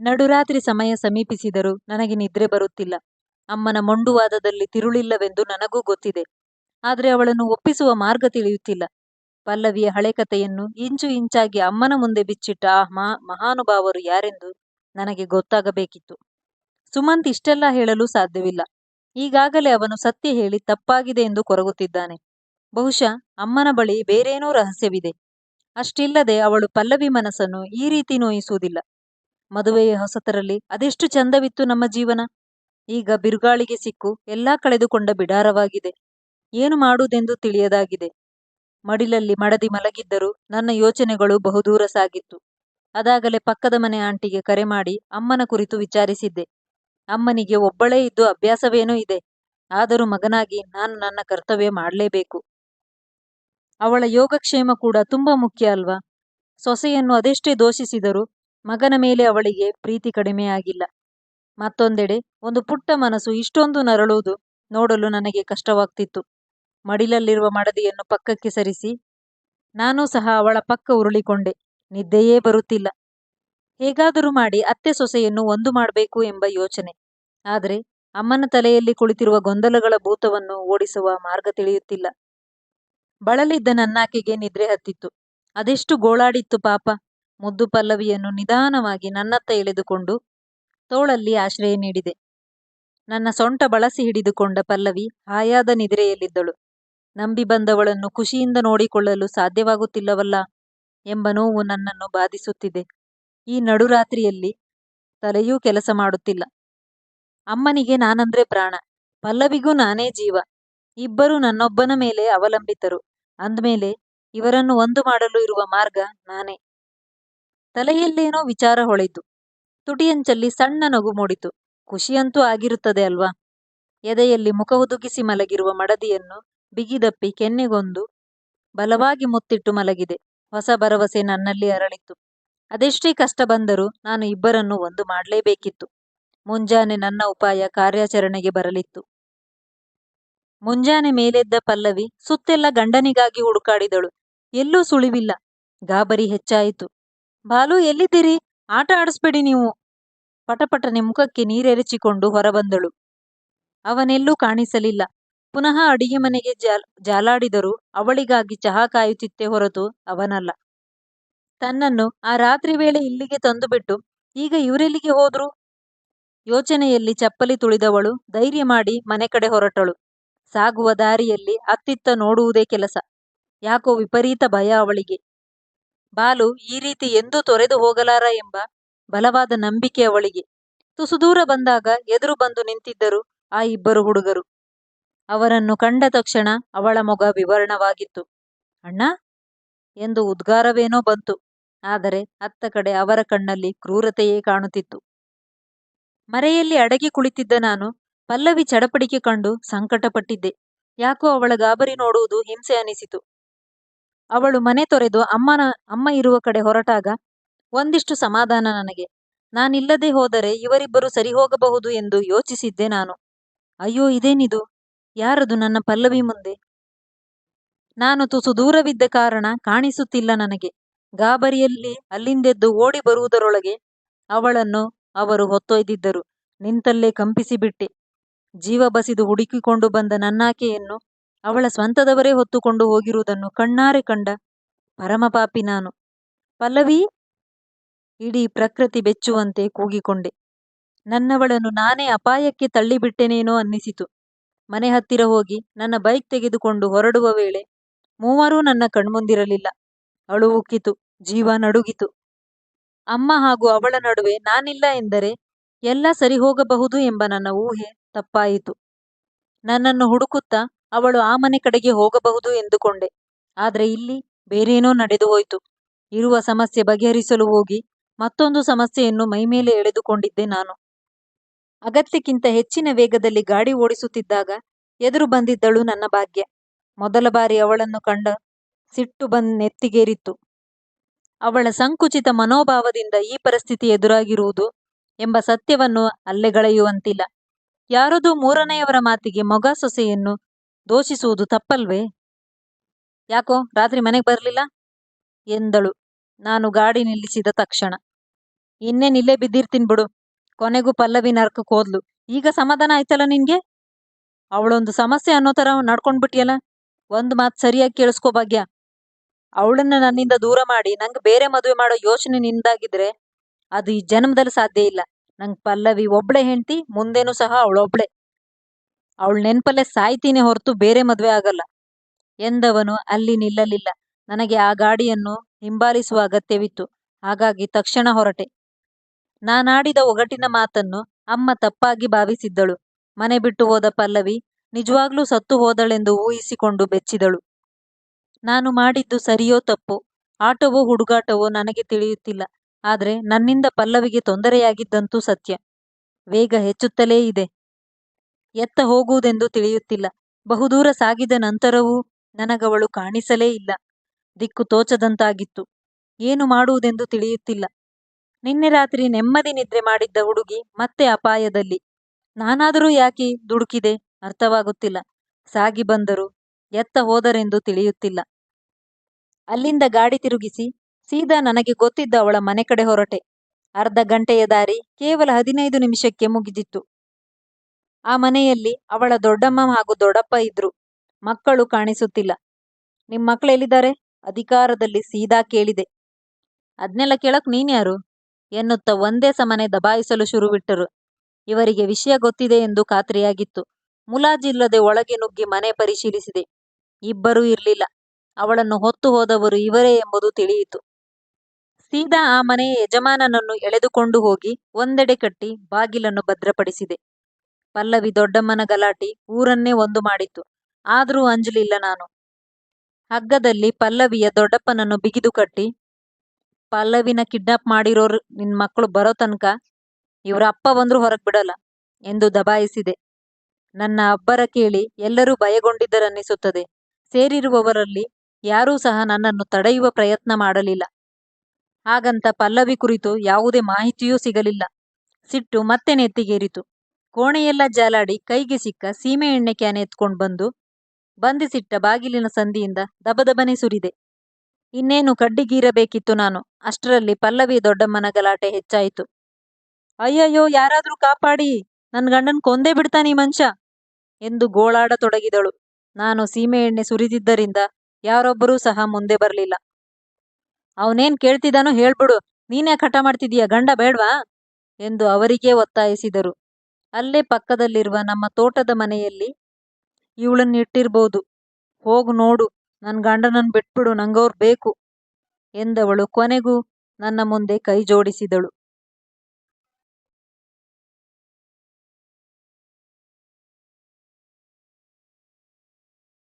ನಡುರಾತ್ರಿ ಸಮಯ ಸಮೀಪಿಸಿದರೂ ನನಗೆ ನಿದ್ರೆ ಬರುತ್ತಿಲ್ಲ. ಅಮ್ಮನ ಮೊಂಡುವಾದದಲ್ಲಿ ತಿರುಳಿಲ್ಲವೆಂದು ನನಗೂ ಗೊತ್ತಿದೆ. ಆದರೆ ಅವಳನ್ನು ಒಪ್ಪಿಸುವ ಮಾರ್ಗ ತಿಳಿಯುತ್ತಿಲ್ಲ. ಪಲ್ಲವಿಯ ಹಳೆ ಕಥೆಯನ್ನು ಇಂಚು ಇಂಚಾಗಿ ಅಮ್ಮನ ಮುಂದೆ ಬಿಚ್ಚಿಟ್ಟ ಆ ಮಹಾನುಭಾವರು ಯಾರೆಂದು ನನಗೆ ಗೊತ್ತಾಗಬೇಕಿತ್ತು. ಸುಮಂತ್ ಇಷ್ಟೆಲ್ಲ ಹೇಳಲು ಸಾಧ್ಯವಿಲ್ಲ. ಈಗಾಗಲೇ ಅವನು ಸತ್ಯ ಹೇಳಿ ತಪ್ಪಾಗಿದೆ ಎಂದು ಕೊರಗುತ್ತಿದ್ದಾನೆ. ಬಹುಶಃ ಅಮ್ಮನ ಬಳಿ ಬೇರೇನೋ ರಹಸ್ಯವಿದೆ. ಅಷ್ಟಿಲ್ಲದೆ ಅವಳು ಪಲ್ಲವಿ ಮನಸ್ಸನ್ನು ಈ ರೀತಿ ನೋಯಿಸುವುದಿಲ್ಲ. ಮದುವೆಯ ಹೊಸತರಲ್ಲಿ ಅದೆಷ್ಟು ಚಂದವಿತ್ತು ನಮ್ಮ ಜೀವನ. ಈಗ ಬಿರುಗಾಳಿಗೆ ಸಿಕ್ಕು ಎಲ್ಲಾ ಕಳೆದುಕೊಂಡ ಬಿಡಾರವಾಗಿದೆ. ಏನು ಮಾಡುವುದೆಂದು ತಿಳಿಯದಾಗಿದೆ. ಮಡಿಲಲ್ಲಿ ಮಡದಿ ಮಲಗಿದ್ದರೂ ನನ್ನ ಯೋಚನೆಗಳು ಬಹುದೂರ ಸಾಗಿತ್ತು. ಅದಾಗಲೇ ಪಕ್ಕದ ಮನೆ ಆಂಟಿಗೆ ಕರೆ ಮಾಡಿ ಅಮ್ಮನ ಕುರಿತು ವಿಚಾರಿಸಿದ್ದೆ. ಅಮ್ಮನಿಗೆ ಒಬ್ಬಳೇ ಇದ್ದು ಅಭ್ಯಾಸವೇನೋ ಇದೆ. ಆದರೂ ಮಗನಾಗಿ ನಾನು ನನ್ನ ಕರ್ತವ್ಯ ಮಾಡಲೇಬೇಕು. ಅವಳ ಯೋಗಕ್ಷೇಮ ಕೂಡ ತುಂಬಾ ಮುಖ್ಯ ಅಲ್ವಾ? ಸೊಸೆಯನ್ನು ಅದೆಷ್ಟೇ ದೂಷಿಸಿದರೂ ಮಗನ ಮೇಲೆ ಅವಳಿಗೆ ಪ್ರೀತಿ ಕಡಿಮೆಯಾಗಿಲ್ಲ. ಮತ್ತೊಂದೆಡೆ, ಒಂದು ಪುಟ್ಟ ಮನಸ್ಸು ಇಷ್ಟೊಂದು ನರಳುವುದು ನೋಡಲು ನನಗೆ ಕಷ್ಟವಾಗ್ತಿತ್ತು. ಮಡಿಲಲ್ಲಿರುವ ಮಡದಿಯನ್ನು ಪಕ್ಕಕ್ಕೆ ಸರಿಸಿ, ನಾನೂ ಸಹ ಅವಳ ಪಕ್ಕ ಉರುಳಿಕೊಂಡೆ. ನಿದ್ದೆಯೇ ಬರುತ್ತಿಲ್ಲ. ಹೇಗಾದರೂ ಮಾಡಿ ಅತ್ತೆ ಸೊಸೆಯನ್ನು ಒಂದು ಮಾಡಬೇಕು ಎಂಬ ಯೋಚನೆ. ಆದರೆ, ಅಮ್ಮನ ತಲೆಯಲ್ಲಿ ಕುಳಿತಿರುವ ಗೊಂದಲಗಳ ಭೂತವನ್ನು ಓಡಿಸುವ ಮಾರ್ಗ ತಿಳಿಯುತ್ತಿಲ್ಲ. ಬಳಲಿದ್ದ ನನ್ನಾಕೆಗೆ ನಿದ್ರೆ ಹತ್ತಿತ್ತು. ಅದೆಷ್ಟು ಗೋಳಾಡಿತ್ತು ಪಾಪ. ಮುದ್ದು ಪಲ್ಲವಿಯನ್ನು ನಿಧಾನವಾಗಿ ನನ್ನತ್ತ ಎಳೆದುಕೊಂಡು ತೋಳಲ್ಲಿ ಆಶ್ರಯ ನೀಡಿದೆ. ನನ್ನ ಸೊಂಟ ಬಳಸಿ ಹಿಡಿದುಕೊಂಡ ಪಲ್ಲವಿ ಹಾಯಾದ ನಿದ್ರೆಯಲ್ಲಿದ್ದಳು. ನಂಬಿ ಬಂದವಳನ್ನು ಖುಷಿಯಿಂದ ನೋಡಿಕೊಳ್ಳಲು ಸಾಧ್ಯವಾಗುತ್ತಿಲ್ಲವಲ್ಲ ಎಂಬ ನೋವು ನನ್ನನ್ನು ಬಾಧಿಸುತ್ತಿದೆ. ಈ ನಡುರಾತ್ರಿಯಲ್ಲಿ ತಲೆಯೂ ಕೆಲಸ ಮಾಡುತ್ತಿಲ್ಲ. ಅಮ್ಮನಿಗೆ ನಾನಂದ್ರೆ ಪ್ರಾಣ. ಪಲ್ಲವಿಗೂ ನಾನೇ ಜೀವ. ಇಬ್ಬರು ನನ್ನೊಬ್ಬನ ಮೇಲೆ ಅವಲಂಬಿತರು. ಅಂದ್ಮೇಲೆ ಇವರನ್ನು ಒಂದು ಮಾಡಲು ಇರುವ ಮಾರ್ಗ ನಾನೇ. ತಲೆಯಲ್ಲೇನೋ ವಿಚಾರ ಹೊಳೆಯಿತು. ತುಟಿಯಂಚಲ್ಲಿ ಸಣ್ಣ ನಗು ಮೂಡಿತು. ಖುಷಿಯಂತೂ ಆಗಿರುತ್ತದೆ ಅಲ್ವಾ? ಎದೆಯಲ್ಲಿ ಮುಖ ಹುದುಗಿಸಿ ಮಲಗಿರುವ ಮಡದಿಯನ್ನು ಬಿಗಿದಪ್ಪಿ ಕೆನ್ನೆಗೊಂದು ಬಲವಾಗಿ ಮುತ್ತಿಟ್ಟು ಮಲಗಿದೆ. ಹೊಸ ಭರವಸೆ ನನ್ನಲ್ಲಿ ಅರಳಿತ್ತು. ಅದೆಷ್ಟೇ ಕಷ್ಟ ಬಂದರೂ ನಾನು ಇಬ್ಬರನ್ನು ಒಂದು ಮಾಡಲೇಬೇಕಿತ್ತು. ಮುಂಜಾನೆ ನನ್ನ ಉಪಾಯ ಕಾರ್ಯಾಚರಣೆಗೆ ಬರಲಿತ್ತು. ಮುಂಜಾನೆ ಮೇಲೆದ್ದ ಪಲ್ಲವಿ ಸುತ್ತೆಲ್ಲ ಗಂಡನಿಗಾಗಿ ಹುಡುಕಾಡಿದಳು. ಎಲ್ಲೂ ಸುಳಿವಿಲ್ಲ. ಗಾಬರಿ ಹೆಚ್ಚಾಯಿತು. ಬಾಲು ಎಲ್ಲಿದ್ದೀರಿ? ಆಟ ಆಡಿಸ್ಬೇಡಿ ನೀವು. ಪಟಪಟನೆ ಮುಖಕ್ಕೆ ನೀರೆರಚಿಕೊಂಡು ಹೊರಬಂದಳು. ಅವನೆಲ್ಲೂ ಕಾಣಿಸಲಿಲ್ಲ. ಪುನಃ ಅಡಿಗೆ ಮನೆಗೆ ಜಾಲಾಡಿದರೂ ಅವಳಿಗಾಗಿ ಚಹಾ ಕಾಯುತ್ತಿತ್ತೇ ಹೊರತು ಅವನಲ್ಲ. ತನ್ನನ್ನು ಆ ರಾತ್ರಿ ವೇಳೆ ಇಲ್ಲಿಗೆ ತಂದುಬಿಟ್ಟು, ಈಗ ಇವರೆಲ್ಲಿಗೆ ಹೋದ್ರು? ಯೋಚನೆಯಲ್ಲಿ ಚಪ್ಪಲಿ ತುಳಿದವಳು ಧೈರ್ಯ ಮಾಡಿ ಮನೆ ಕಡೆ ಹೊರಟಳು. ಸಾಗುವ ದಾರಿಯಲ್ಲಿ ಅತ್ತಿತ್ತ ನೋಡುವುದೇ ಕೆಲಸ. ಯಾಕೋ ವಿಪರೀತ ಭಯ ಅವಳಿಗೆ. ಬಾಲು ಈ ರೀತಿ ಎಂದೂ ತೊರೆದು ಹೋಗಲಾರ ಎಂಬ ಬಲವಾದ ನಂಬಿಕೆ ಅವಳಿಗೆ. ತುಸು ದೂರ ಬಂದಾಗ ಎದುರು ಬಂದು ನಿಂತಿದ್ದರು ಆ ಇಬ್ಬರು ಹುಡುಗರು. ಅವರನ್ನು ಕಂಡ ತಕ್ಷಣ ಅವಳ ಮೊಗ ವಿವರಣವಾಗಿತ್ತು ಅಣ್ಣ, ಎಂದು ಉದ್ಗಾರವೇನೋ ಬಂತು. ಆದರೆ ಅತ್ತ ಕಡೆ ಅವರ ಕಣ್ಣಲ್ಲಿ ಕ್ರೂರತೆಯೇ ಕಾಣುತ್ತಿತ್ತು. ಮರೆಯಲ್ಲಿ ಅಡಗಿ ಕುಳಿತಿದ್ದ ನಾನು ಪಲ್ಲವಿ ಚಡಪಡಿಕೆ ಕಂಡು ಸಂಕಟಪಟ್ಟಿದ್ದೆ. ಯಾಕೋ ಅವಳ ಗಾಬರಿ ನೋಡುವುದು ಹಿಂಸೆ ಅನಿಸಿತು. ಅವಳು ಮನೆ ತೊರೆದು ಅಮ್ಮನ, ಅಮ್ಮ ಇರುವ ಕಡೆ ಹೊರಟಾಗ, ಒಂದಿಷ್ಟು ಸಮಾಧಾನ ನನಗೆ. ನಾನಿಲ್ಲದೆ ಹೋದರೆ ಇವರಿಬ್ಬರು ಸರಿ ಹೋಗಬಹುದು ಎಂದು ಯೋಚಿಸಿದ್ದೆ ನಾನು. ಅಯ್ಯೋ, ಇದೇನಿದು? ಯಾರದು ನನ್ನ ಪಲ್ಲವಿ ಮುಂದೆ? ನಾನು ತುಸು ದೂರವಿದ್ದ ಕಾರಣ ಕಾಣಿಸುತ್ತಿಲ್ಲ ನನಗೆ. ಗಾಬರಿಯಲ್ಲಿ ಅಲ್ಲಿಂದೆದ್ದು ಓಡಿ ಬರುವುದರೊಳಗೆ ಅವಳನ್ನು ಅವರು ಹೊತ್ತೊಯ್ದಿದ್ದರು. ನಿಂತಲ್ಲೇ ಕಂಪಿಸಿಬಿಟ್ಟೆ. ಜೀವ ಬಸಿದು ಹುಡುಕಿಕೊಂಡು ಬಂದ ನನ್ನಾಕೆಯನ್ನು ಅವಳ ಸ್ವಂತದವರೇ ಹೊತ್ತುಕೊಂಡು ಹೋಗಿರುವುದನ್ನು ಕಣ್ಣಾರೆ ಕಂಡ ಪರಮಪಾಪಿ ನಾನು. ಪಲ್ಲವಿ, ಇಡೀ ಪ್ರಕೃತಿ ಬೆಚ್ಚುವಂತೆ ಕೂಗಿಕೊಂಡೆ. ನನ್ನವಳನ್ನು ನಾನೇ ಅಪಾಯಕ್ಕೆ ತಳ್ಳಿಬಿಟ್ಟೆನೇನೋ ಅನ್ನಿಸಿತು. ಮನೆ ಹತ್ತಿರ ಹೋಗಿ ನನ್ನ ಬೈಕ್ ತೆಗೆದುಕೊಂಡು ಹೊರಡುವ ವೇಳೆ ಮೂವರೂ ನನ್ನ ಕಣ್ಮುಂದಿರಲಿಲ್ಲ. ಅಳು ಉಕ್ಕಿತು. ಜೀವ ನಡುಗಿತು. ಅಮ್ಮ ಹಾಗೂ ಅವಳ ನಡುವೆ ನಾನಿಲ್ಲ ಎಂದರೆ ಎಲ್ಲ ಸರಿ ಹೋಗಬಹುದು ಎಂಬ ನನ್ನ ಊಹೆ ತಪ್ಪಾಯಿತು. ನನ್ನನ್ನು ಹುಡುಕುತ್ತಾ ಅವಳು ಆ ಮನೆ ಕಡೆಗೆ ಹೋಗಬಹುದು ಎಂದುಕೊಂಡೆ. ಆದ್ರೆ ಇಲ್ಲಿ ಬೇರೇನೋ ನಡೆದು ಹೋಯ್ತು. ಇರುವ ಸಮಸ್ಯೆ ಬಗೆಹರಿಸಲು ಹೋಗಿ ಮತ್ತೊಂದು ಸಮಸ್ಯೆಯನ್ನು ಮೈಮೇಲೆ ಎಳೆದುಕೊಂಡಿದ್ದೆ ನಾನು. ಅಗತ್ಯಕ್ಕಿಂತ ಹೆಚ್ಚಿನ ವೇಗದಲ್ಲಿ ಗಾಡಿ ಓಡಿಸುತ್ತಿದ್ದಾಗ ಎದುರು ಬಂದಿದ್ದಳು ನನ್ನ ಭಾಗ್ಯ. ಮೊದಲ ಬಾರಿ ಅವಳನ್ನು ಕಂಡ ಸಿಟ್ಟು ಬಂದ್ ನೆತ್ತಿಗೇರಿತ್ತು. ಅವಳ ಸಂಕುಚಿತ ಮನೋಭಾವದಿಂದ ಈ ಪರಿಸ್ಥಿತಿ ಎದುರಾಗಿರುವುದು ಎಂಬ ಸತ್ಯವನ್ನು ಅಲ್ಲೆಗಳೆಯುವಂತಿಲ್ಲ. ಯಾರದೋ ಮೂರನೆಯವರ ಮಾತಿಗೆ ಮೊಗ ಸೊಸೆಯನ್ನು ದೂಷಿಸುವುದು ತಪ್ಪಲ್ವೇ? ಯಾಕೋ ರಾತ್ರಿ ಮನೆಗೆ ಬರಲಿಲ್ಲ? ಎಂದಳು. ನಾನು ಗಾಡಿ ನಿಲ್ಲಿಸಿದ ತಕ್ಷಣ. ಇನ್ನೇನ್ ಇಲ್ಲೇ ಬಿದ್ದಿರ್ತೀನಿ ಬಿಡು. ಕೊನೆಗೂ ಪಲ್ಲವಿ ನರಕ ಹೋದ್ಲು. ಈಗ ಸಮಾಧಾನ ಆಯ್ತಲ್ಲ ನಿನ್ಗೆ? ಅವಳೊಂದು ಸಮಸ್ಯೆ ಅನ್ನೋ ತರ ನಡ್ಕೊಂಡ್ಬಿಟ್ಟಿಯಲ್ಲ ಒಂದ್ ಮಾತ್ ಸರಿಯಾಗಿ ಕೇಳಿಸ್ಕೋ ಭಾಗ್ಯ. ಅವಳನ್ನ ನನ್ನಿಂದ ದೂರ ಮಾಡಿ, ನಂಗೆ ಬೇರೆ ಮದುವೆ ಮಾಡೋ ಯೋಚನೆ ನಿಂದಾಗಿದ್ರೆ ಅದು ಈ ಜನ್ಮದಲ್ಲಿ ಸಾಧ್ಯ ಇಲ್ಲ. ನಂಗೆ ಪಲ್ಲವಿ ಒಬ್ಳೆ ಹೆಂಡ್ತಿ, ಮುಂದೇನು ಸಹ ಅವಳೊಬ್ಳೆ. ಅವಳ ನೆನ್ಪಲ್ಲೇ ಸಾಯ್ತೀನಿ ಹೊರತು ಬೇರೆ ಮದುವೆ ಆಗಲ್ಲ. ಎಂದವನು, ಅಲ್ಲಿ ನಿಲ್ಲಲಿಲ್ಲ. ನನಗೆ ಆ ಗಾಡಿಯನ್ನು ಹಿಂಬಾಲಿಸುವ ಅಗತ್ಯವಿತ್ತು. ಹಾಗಾಗಿ ತಕ್ಷಣ ಹೊರಟೆ. ನಾನಾಡಿದ ಒಗಟಿನ ಮಾತನ್ನು ಅಮ್ಮ ತಪ್ಪಾಗಿ ಭಾವಿಸಿದ್ದಳು. ಮನೆ ಬಿಟ್ಟು ಹೋದ ಪಲ್ಲವಿ ನಿಜವಾಗ್ಲೂ ಸತ್ತು ಹೋದಳೆಂದು ಊಹಿಸಿಕೊಂಡು ಬೆಚ್ಚಿದಳು. ನಾನು ಮಾಡಿದ್ದು ಸರಿಯೋ ತಪ್ಪೋ, ಆಟವೋ ಹುಡುಗಾಟವೋ ನನಗೆ ತಿಳಿಯುತ್ತಿಲ್ಲ. ಆದ್ರೆ ನನ್ನಿಂದ ಪಲ್ಲವಿಗೆ ತೊಂದರೆಯಾಗಿದ್ದಂತೂ ಸತ್ಯ. ವೇಗ ಹೆಚ್ಚುತ್ತಲೇ ಇದೆ. ಎತ್ತ ಹೋಗುವುದೆಂದು ತಿಳಿಯುತ್ತಿಲ್ಲ. ಬಹುದೂರ ಸಾಗಿದ ನಂತರವೂ ನನಗವಳು ಕಾಣಿಸಲೇ ಇಲ್ಲ. ದಿಕ್ಕು ತೋಚದಂತಾಗಿತ್ತು. ಏನು ಮಾಡುವುದೆಂದು ತಿಳಿಯುತ್ತಿಲ್ಲ. ನಿನ್ನೆ ರಾತ್ರಿ ನೆಮ್ಮದಿ ನಿದ್ರೆ ಮಾಡಿದ್ದ ಹುಡುಗಿ ಮತ್ತೆ ಅಪಾಯದಲ್ಲಿ. ನಾನಾದರೂ ಯಾಕೆ ದುಡುಕಿದೆ ಅರ್ಥವಾಗುತ್ತಿಲ್ಲ. ಸಾಗಿ ಬಂದರು ಎತ್ತ ಹೋದರೆಂದು ತಿಳಿಯುತ್ತಿಲ್ಲ. ಅಲ್ಲಿಂದ ಗಾಡಿ ತಿರುಗಿಸಿ ಸೀದಾ ನನಗೆ ಗೊತ್ತಿದ್ದ ಅವಳ ಮನೆ ಕಡೆ ಹೊರಟೆ. ಅರ್ಧ ಗಂಟೆಯ ದಾರಿ ಕೇವಲ ಹದಿನೈದು ನಿಮಿಷಕ್ಕೆ ಮುಗಿದಿತ್ತು. ಆ ಮನೆಯಲ್ಲಿ ಅವಳ ದೊಡ್ಡಮ್ಮ ಹಾಗೂ ದೊಡ್ಡಪ್ಪ ಇದ್ರು. ಮಕ್ಕಳು ಕಾಣಿಸುತ್ತಿಲ್ಲ. ನಿಮ್ ಮಕ್ಕಳು ಎಲ್ಲಿದ್ದಾರೆ? ಅಧಿಕಾರದಲ್ಲಿ ಸೀದಾ ಕೇಳಿದೆ. ಅದ್ನೆಲ್ಲ ಕೇಳಕ್ ನೀನ್ಯಾರು ಎನ್ನುತ್ತ ಒಂದೇ ಸಮನೆ ದಬಾಯಿಸಲು ಶುರುವಿಟ್ಟರು. ಇವರಿಗೆ ವಿಷಯ ಗೊತ್ತಿದೆ ಎಂದು ಖಾತ್ರಿಯಾಗಿತ್ತು. ಮುಲಾಜಿಲ್ಲದೆ ಒಳಗೆ ನುಗ್ಗಿ ಮನೆ ಪರಿಶೀಲಿಸಿದೆ. ಇಬ್ಬರೂ ಇರಲಿಲ್ಲ. ಅವಳನ್ನು ಹೊತ್ತು ಹೋದವರು ಇವರೇ ಎಂಬುದು ತಿಳಿಯಿತು. ಸೀದಾ ಆ ಮನೆಯ ಯಜಮಾನನನ್ನು ಎಳೆದುಕೊಂಡು ಹೋಗಿ ಒಂದೆಡೆ ಕಟ್ಟಿ ಬಾಗಿಲನ್ನು ಭದ್ರಪಡಿಸಿದೆ. ಪಲ್ಲವಿ ದೊಡ್ಡಮ್ಮನ ಗಲಾಟಿ ಊರನ್ನೇ ಒಂದು ಮಾಡಿತ್ತು. ಆದರೂ ಅಂಜಲಿಲ್ಲ ನಾನು. ಹಗ್ಗದಲ್ಲಿ ಪಲ್ಲವಿಯ ದೊಡ್ಡಪ್ಪನನ್ನು ಬಿಗಿದು ಕಟ್ಟಿ, ಪಲ್ಲವಿನ ಕಿಡ್ನಾಪ್ ಮಾಡಿರೋರು ನಿನ್ ಮಕ್ಕಳು ಬರೋ ತನಕ ಇವರ ಅಪ್ಪ ಬಂದ್ರು ಹೊರಗ್ ಬಿಡಲ್ಲ ಎಂದು ದಬಾಯಿಸಿದೆ. ನನ್ನ ಅಬ್ಬರ ಕೇಳಿ ಎಲ್ಲರೂ ಭಯಗೊಂಡಿದ್ದರನ್ನಿಸುತ್ತದೆ. ಸೇರಿರುವವರಲ್ಲಿ ಯಾರೂ ಸಹ ನನ್ನನ್ನು ತಡೆಯುವ ಪ್ರಯತ್ನ ಮಾಡಲಿಲ್ಲ. ಹಾಗಂತ ಪಲ್ಲವಿ ಕುರಿತು ಯಾವುದೇ ಮಾಹಿತಿಯೂ ಸಿಗಲಿಲ್ಲ. ಸಿಟ್ಟು ಮತ್ತೆ ನೆತ್ತಿಗೇರಿತು. ಕೋಣೆಯೆಲ್ಲ ಜಾಲಾಡಿ ಕೈಗೆ ಸಿಕ್ಕ ಸೀಮೆ ಎಣ್ಣೆ ಕ್ಯಾನ್ ಎತ್ಕೊಂಡು ಬಂದು ಬಂಧಿಸಿಟ್ಟ ಬಾಗಿಲಿನ ಸಂದಿಯಿಂದ ದಬದಬನೆ ಸುರಿದೆ. ಇನ್ನೇನು ಕಡ್ಡಿಗೀರಬೇಕಿತ್ತು ನಾನು. ಅಷ್ಟರಲ್ಲಿ ಪಲ್ಲವಿ ದೊಡ್ಡಮ್ಮನ ಗಲಾಟೆ ಹೆಚ್ಚಾಯಿತು. ಅಯ್ಯಯ್ಯೋ, ಯಾರಾದ್ರೂ ಕಾಪಾಡಿ. ನನ್ ಗಂಡನ್ ಕೊಂದೇ ಈ ಮನುಷ್ಯ ಎಂದು ಗೋಳಾಡತೊಡಗಿದಳು. ನಾನು ಸೀಮೆ ಎಣ್ಣೆ ಸುರಿದಿದ್ದರಿಂದ ಯಾರೊಬ್ಬರೂ ಸಹ ಮುಂದೆ ಬರಲಿಲ್ಲ. ಅವನೇನ್ ಕೇಳ್ತಿದ್ದಾನೋ ಹೇಳ್ಬಿಡು. ನೀನೇ ಕಟ ಮಾಡ್ತಿದೀಯ ಗಂಡ ಬೇಡ್ವಾ? ಎಂದು ಅವರಿಗೇ ಒತ್ತಾಯಿಸಿದರು. ಅಲ್ಲೇ ಪಕ್ಕದಲ್ಲಿರುವ ನಮ್ಮ ತೋಟದ ಮನೆಯಲ್ಲಿ ಇವಳನ್ನು ಇಟ್ಟಿರ್ಬೋದು. ಹೋಗು ನೋಡು ನನ್ನ ಗಂಡನನ್ನ ಬಿಟ್ಬಿಡು, ನಂಗವ್ರು ಬೇಕು ಎಂದವಳು ಕೊನೆಗೂ ನನ್ನ ಮುಂದೆ ಕೈ ಜೋಡಿಸಿದಳು.